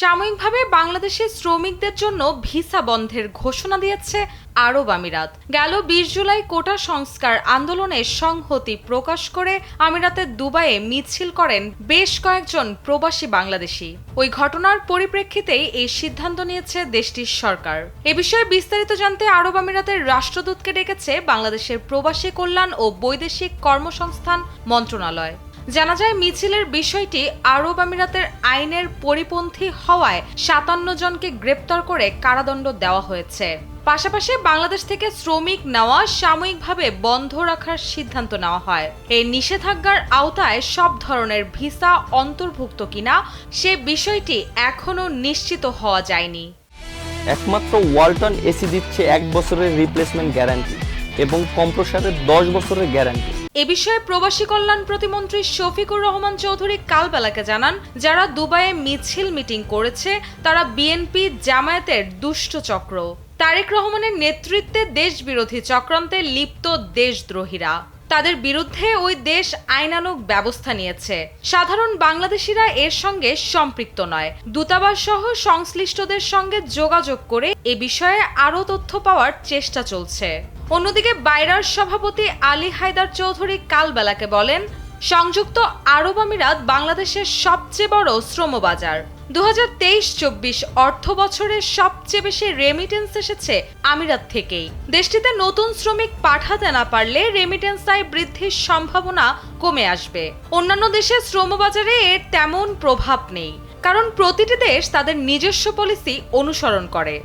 সাময়িকভাবে বাংলাদেশের শ্রমিকদের জন্য ভিসা বন্ধের ঘোষণা দিয়েছে আরব আমিরাত। গেল বিশ জুলাই কোটা সংস্কার আন্দোলনে সংহতি প্রকাশ করে আমিরাতের দুবাইয়ে মিছিল করেন বেশ কয়েকজন প্রবাসী বাংলাদেশি। ওই ঘটনার পরিপ্রেক্ষিতেই এই সিদ্ধান্ত নিয়েছে দেশটির সরকার। এ বিষয়ে বিস্তারিত জানতে আরব আমিরাতের রাষ্ট্রদূতকে ডেকেছে বাংলাদেশের প্রবাসী কল্যাণ ও বৈদেশিক কর্মসংস্থান মন্ত্রণালয়। জানা যায়, মিছিলের বিষয়টি আরব আমিরাতের আইনের পরিপন্থী হওয়ায় সাতান্ন জনকে গ্রেপ্তার করে কারাদণ্ড দেওয়া হয়েছে। পাশাপাশি বাংলাদেশ থেকে শ্রমিক নেওয়া সাময়িকভাবে বন্ধ রাখার সিদ্ধান্ত নেওয়া হয়। এই নিষেধাজ্ঞার আওতায় সব ধরনের ভিসা অন্তর্ভুক্ত কিনা, সে বিষয়টি এখনও নিশ্চিত হওয়া যায়নি। একমাত্র ওয়ালটন এসি দিচ্ছে এক বছরের রিপ্লেসমেন্ট গ্যারান্টি এবং কম্প্রসারের দশ বছরের গ্যারান্টি। এ বিষয়ে প্রবাসী কল্যাণ প্রতিমন্ত্রী শফিকুর রহমান চৌধুরী কালবেলাকে জানান, যারা দুবাইয়ে মিছিল মিটিং করেছে, তারা বিএনপি জামায়াতের দুষ্ট চক্র। তারেক রহমানের নেতৃত্বে দেশবিরোধী চক্রান্তে লিপ্ত দেশদ্রোহীরা। তাদের বিরুদ্ধে ওই দেশ আইনানুগ ব্যবস্থা নিয়েছে। সাধারণ বাংলাদেশিরা এর সঙ্গে সম্পৃক্ত নয়। দূতাবাস সহ সংশ্লিষ্টদের সঙ্গে যোগাযোগ করে এ বিষয়ে আরও তথ্য পাওয়ার চেষ্টা চলছে। অন্যদিকে বাইরার সভাপতি আলী হায়দার চৌধুরী কালবেলাকে বলেন, সংযুক্ত আরব আমিরাত বাংলাদেশের সবচেয়ে বড় শ্রমবাজার। দু হাজার তেইশ চব্বিশ অর্থ বছরে সবচেয়ে বেশি রেমিটেন্স এসেছে আমিরাত থেকেই। দেশটিতে নতুন শ্রমিক পাঠাতে না পারলে রেমিটেন্স আয় বৃদ্ধির সম্ভাবনা কমে আসবে। অন্যান্য দেশের শ্রমবাজারে এর তেমন প্রভাব নেই, কারণ প্রতিটি দেশ তাদের নিজস্ব পলিসি অনুসরণ করে।